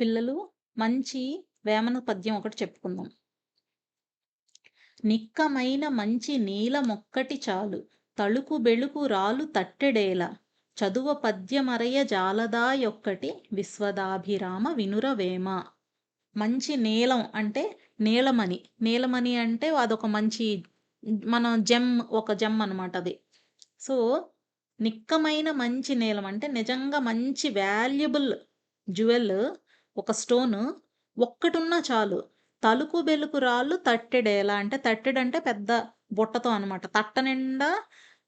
పిల్లలు మంచి వేమన పద్యం ఒకటి చెప్పుకుందాం. నిక్కమైన మంచి నీలమొక్కటి చాలు తళుకు బెళుకు రాలు తట్టెడేల చదువ పద్యమరయ జాలదాయొక్కటి విశ్వదాభిరామ వినురవేమ. మంచి నీలం అంటే నీలమణి. నీలమణి అంటే అదొక మంచి మన జెమ్ ఒక జెమ్ అనమాట అది. సో, నిక్కమైన మంచి నీలం అంటే నిజంగా మంచి వాల్యుబుల్ జ్యువెల్ ఒక స్టోను ఒక్కటున్నా చాలు. తలుకు బెలుకు రాళ్ళు తట్టెడేలా అంటే తట్టెడంటే పెద్ద బుట్టతో అనమాట. తట్ట నిండా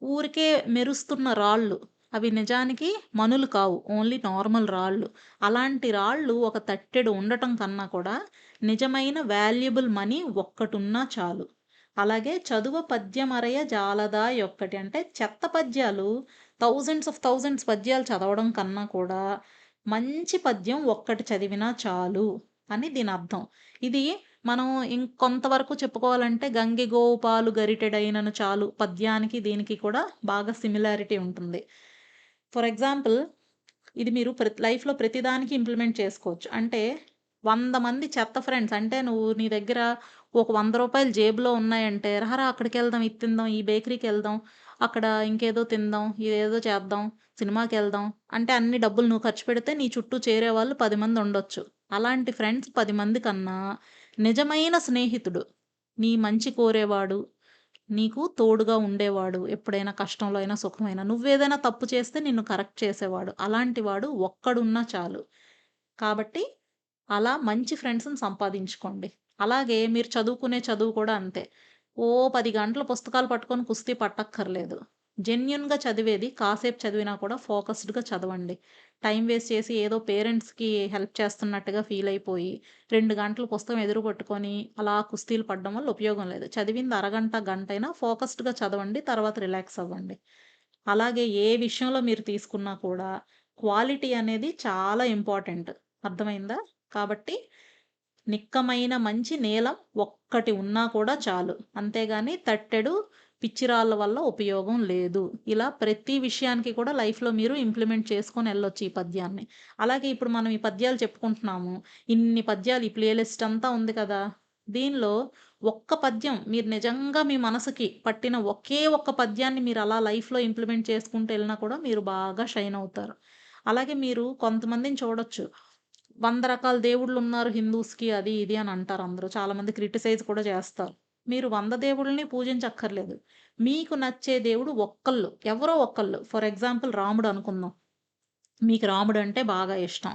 ఊరికే మెరుస్తున్న రాళ్ళు. అవి నిజానికి మనులు కావు. ఓన్లీ నార్మల్ రాళ్ళు. అలాంటి రాళ్ళు ఒక తట్టెడు ఉండటం కన్నా కూడా నిజమైన వాల్యుబుల్ మనీ ఒక్కటున్నా చాలు. అలాగే చదువ పద్యమరయ జాలదా ఒక్కటి అంటే చెత్త పద్యాలు థౌజండ్స్ ఆఫ్ థౌజండ్స్ పద్యాలు చదవడం కన్నా కూడా మంచి పద్యం ఒక్కటి చదివినా చాలు అని దీని అర్థం. ఇది మనం ఇంకొంతవరకు చెప్పుకోవాలంటే గంగి గోపాలు గరిటెడైనను చాలు పద్యానికి దీనికి కూడా బాగా సిమిలారిటీ ఉంటుంది. ఫర్ ఎగ్జాంపుల్ ఇది మీరు ప్రతి లైఫ్‌లో ప్రతిదానికి ఇంప్లిమెంట్ చేసుకోవచ్చు. అంటే వంద మంది చెత్త ఫ్రెండ్స్ అంటే నువ్వు నీ దగ్గర ఒక వంద రూపాయలు జేబులో ఉన్నాయంటే, రహరా అక్కడికెళ్దాం, ఇది తిందాం, ఈ బేకరీకెళ్దాం, అక్కడ ఇంకేదో తిందాం, ఇదేదో చేద్దాం, సినిమాకి వెళ్దాం అంటే అన్ని డబ్బులు నువ్వు ఖర్చు పెడితే నీ చుట్టూ చేరేవాళ్ళు 10 మంది ఉండొచ్చు. అలాంటి ఫ్రెండ్స్ పది మంది కన్నా నిజమైన స్నేహితుడు, నీ మంచి కోరేవాడు, నీకు తోడుగా ఉండేవాడు, ఎప్పుడైనా కష్టంలో అయినా, సుఖమైనా నువ్వేదైనా తప్పు చేస్తే నిన్ను కరెక్ట్ చేసేవాడు. అలాంటి వాడు ఒక్కడున్నా చాలు. కాబట్టి అలా మంచి ఫ్రెండ్స్‌ని సంపాదించుకోండి. అలాగే మీరు చదువుకునే చదువు కూడా అంతే. ఓ పది గంటలు పుస్తకాలు పట్టుకొని కుస్తీ పట్టక్కర్లేదు. జెన్యున్గా చదివేది కాసేపు చదివినా కూడా ఫోకస్డ్‌గా చదవండి. టైం వేస్ట్ చేసి ఏదో పేరెంట్స్‌కి హెల్ప్ చేస్తున్నట్టుగా ఫీల్ అయిపోయి రెండు గంటలు పుస్తకం ఎదురు పట్టుకొని అలా కుస్తీలు పడడం వల్ల ఉపయోగం లేదు. చదివింది అరగంట, గంటైనా ఫోకస్డ్‌గా చదవండి. తర్వాత రిలాక్స్ అవ్వండి. అలాగే ఏ విషయంలో మీరు తీసుకున్నా కూడా క్వాలిటీ అనేది చాలా ఇంపార్టెంట్. అర్థమైందా? కాబట్టి నిక్కమైన మంచి నీలం ఒక్కటి ఉన్నా కూడా చాలు. అంతేగాని తట్టెడు పిచ్చిరాళ్ళ వల్ల ఉపయోగం లేదు. ఇలా ప్రతి విషయానికి కూడా లైఫ్‌లో మీరు ఇంప్లిమెంట్ చేసుకొని వెళ్ళొచ్చు ఈ పద్యాన్ని. అలాగే ఇప్పుడు మనం ఈ పద్యాలు చెప్పుకుంటున్నాము. ఇన్ని పద్యాలు ఈ ప్లేలిస్ట్ అంతా ఉంది కదా! దీనిలో ఒక్క పద్యం మీరు నిజంగా మీ మనసుకి పట్టిన ఒకే ఒక్క పద్యాన్ని మీరు అలా లైఫ్‌లో ఇంప్లిమెంట్ చేసుకుంటూ వెళ్ళినా కూడా మీరు బాగా షైన్ అవుతారు. అలాగే మీరు కొంతమందిని చూడొచ్చు. వంద రకాల దేవుళ్ళు ఉన్నారు హిందూస్‌కి అది ఇది అని అంటారు అందరూ. చాలామంది క్రిటిసైజ్ కూడా చేస్తారు. మీరు వంద దేవుళ్ళని పూజించక్కర్లేదు. మీకు నచ్చే దేవుడు ఒక్కళ్ళు, ఎవరో ఒక్కళ్ళు. ఫర్ ఎగ్జాంపుల్ రాముడు అనుకుందాం. మీకు రాముడు అంటే బాగా ఇష్టం.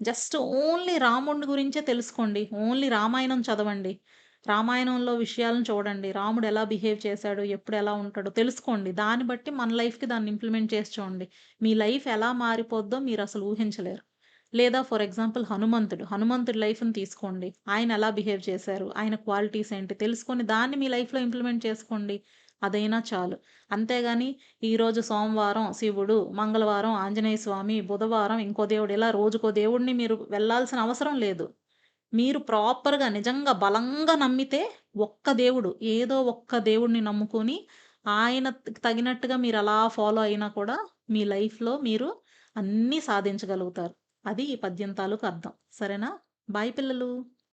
జస్ట్ ఓన్లీ రాముడి గురించే తెలుసుకోండి. ఓన్లీ రామాయణం చదవండి. రామాయణంలో విషయాలను చూడండి. రాముడు ఎలా బిహేవ్ చేశాడు, ఎప్పుడు ఎలా ఉంటాడో తెలుసుకోండి. దాన్ని బట్టి మన లైఫ్‌కి దాన్ని ఇంప్లిమెంట్ చేసి చూడండి. మీ లైఫ్ ఎలా మారిపోద్దో మీరు అసలు ఊహించలేరు. లేదా ఫర్ ఎగ్జాంపుల్ హనుమంతుడు. హనుమంతుడి లైఫ్‌ని తీసుకోండి. ఆయన ఎలా బిహేవ్ చేశారు, ఆయన క్వాలిటీస్ ఏంటి తెలుసుకొని దాన్ని మీ లైఫ్‌లో ఇంప్లిమెంట్ చేసుకోండి. అదైనా చాలు. అంతేగాని ఈరోజు సోమవారం శివుడు, మంగళవారం ఆంజనేయ స్వామి, బుధవారం ఇంకో దేవుడు ఇలా రోజుకో దేవుడిని మీరు వెళ్ళాల్సిన అవసరం లేదు. మీరు ప్రాపర్‌గా నిజంగా బలంగా నమ్మితే ఒక్క దేవుడు, ఏదో ఒక్క దేవుడిని నమ్ముకొని ఆయన తగినట్టుగా మీరు అలా ఫాలో అయినా కూడా మీ లైఫ్‌లో మీరు అన్నీ సాధించగలుగుతారు. అది ఈ పద్యం తాలూకు అర్థం. సరేనా? బాయ్ పిల్లలు.